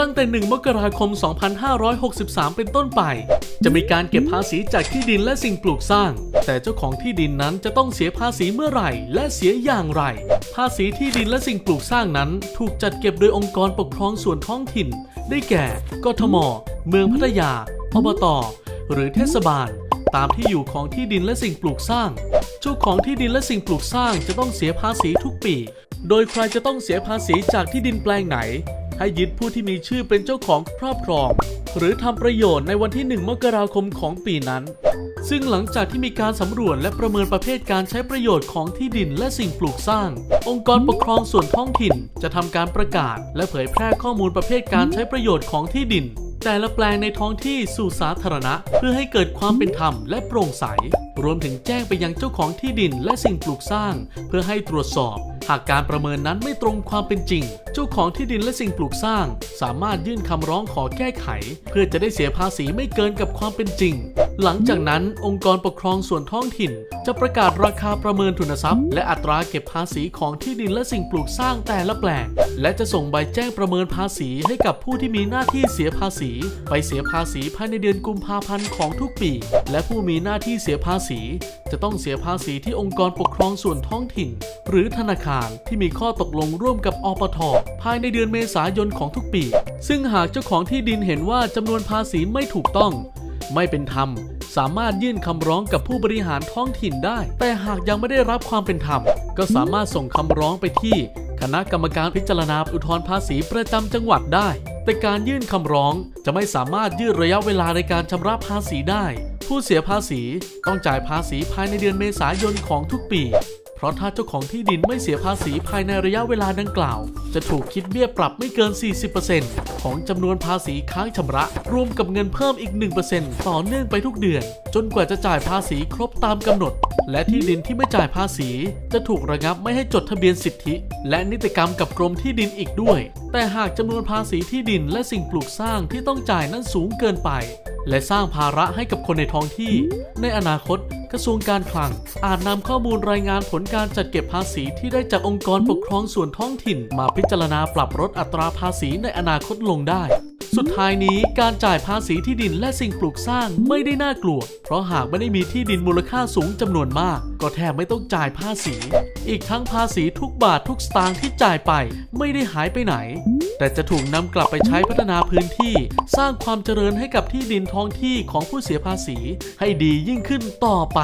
ตั้งแต่ 1 มกราคม 2563 เป็นต้นไป จะมีการเก็บภาษีจากที่ดินและสิ่งปลูกสร้าง แต่เจ้าของที่ดินนั้นจะต้องเสียภาษีเมื่อไหร่ และเสียอย่างไร ภาษีที่ดินและสิ่งปลูกสร้างนั้น ถูกจัดเก็บโดยองค์กรปกครองส่วนท้องถิ่น ได้แก่ กทม เมืองพัทยา อบต หรือเทศบาล ตามที่อยู่ของที่ดินและสิ่งปลูกสร้าง เจ้าของที่ดินและสิ่งปลูกสร้างจะต้องเสียภาษีทุกปี โดยใครจะต้องเสียภาษีจากที่ดินแปลงไหน ให้ยึดผู้ที่มีชื่อเป็นเจ้าของครอบครอง หรือทำประโยชน์ในวันที่ 1 มกราคมของปีนั้น ซึ่งหลังจากที่มีการสำรวจและประเมินประเภทการใช้ประโยชน์ของที่ดินและสิ่งปลูกสร้าง องค์กรปกครองส่วนท้องถิ่นจะทำการประกาศ และเผยแพร่ข้อมูลประเภทการใช้ประโยชน์ของที่ดิน แต่ละแปลงในท้องที่สู่สาธารณะ เพื่อให้เกิดความเป็นธรรมและโปร่งใส รวมถึงแจ้งไปยังเจ้าของที่ดินและสิ่งปลูกสร้าง เพื่อให้ตรวจสอบ หากการประเมินนั้นไม่ตรงความเป็นจริง เจ้าของที่ดินและสิ่งปลูกสร้าง สามารถยื่นคำร้องขอแก้ไข เพื่อจะได้เสียภาษีไม่เกินกับความเป็นจริง หลังจากนั้นองค์กรปกครองส่วนท้องถิ่น จะประกาศราคาประเมินทุนทรัพย์ และอัตราเก็บภาษีของที่ดินและสิ่งปลูกสร้างแต่ละแปลง และจะส่งใบแจ้งประเมินภาษีให้กับผู้ที่มีหน้าที่เสียภาษี ไปเสียภาษีภายในเดือนกุมภาพันธ์ของทุกปี และผู้มีหน้าที่เสียภาษี จะต้องเสียภาษีที่องค์กรปกครองส่วนท้องถิ่น หรือธนาคารที่มีข้อตกลงร่วมกับอปท ภายในเดือนเมษายนของทุกปี ซึ่งหากเจ้าของที่ดินเห็นว่าจำนวนภาษีไม่ถูกต้อง ไม่เป็นธรรม สามารถยื่นคำร้องกับผู้บริหารท้องถิ่นได้ แต่หากยังไม่ได้รับความเป็นธรรม ก็สามารถส่งคำร้องไปที่คณะกรรมการพิจารณาอุทธรณ์ภาษีประจำจังหวัดได้ แต่การยื่นคำร้องจะไม่สามารถยืดระยะเวลาในการชำระภาษีได้ ผู้เสียภาษีต้องจ่ายภาษีภายในเดือนเมษายนของทุกปี เพราะถ้าเจ้าของที่ดินไม่เสียภาษีภายในระยะเวลาดังกล่าว จะถูกคิดเบี้ยปรับไม่เกิน 40%ของจำนวนภาษีค้างชำระ รวมกับเงินเพิ่มอีก 1%ต่อเนื่องไปทุกเดือน จนกว่าจะจ่ายภาษีครบตามกำหนด และที่ดินที่ไม่จ่ายภาษี จะถูกระงับไม่ให้จดทะเบียนสิทธิ และนิติกรรมกับกรมที่ดินอีกด้วย แต่หากจำนวนภาษีที่ดินและสิ่งปลูกสร้างที่ต้องจ่ายนั้นสูงเกินไป และสร้างภาระให้กับคนในท้องที่ ในอนาคต กระทรวงการคลัง อาจนำข้อมูลรายงานผลการจัดเก็บภาษีที่ได้จากองค์กรปกครองส่วนท้องถิ่น มาพิจารณาปรับลดอัตราภาษีในอนาคตลงได้ สุดท้ายนี้การจ่ายภาษีที่ดินและสิ่งปลูกสร้างไม่ได้น่ากลัว เพราะหากไม่ได้มีที่ดินมูลค่าสูงจำนวนมาก ก็แทบไม่ต้องจ่ายภาษี อีกทั้งภาษีทุกบาททุกสตางค์ที่จ่ายไป ไม่ได้หายไปไหน แต่จะถูกนำกลับไปใช้พัฒนาพื้นที่ สร้างความเจริญให้กับที่ดินท้องที่ของผู้เสียภาษี ให้ดียิ่งขึ้นต่อไป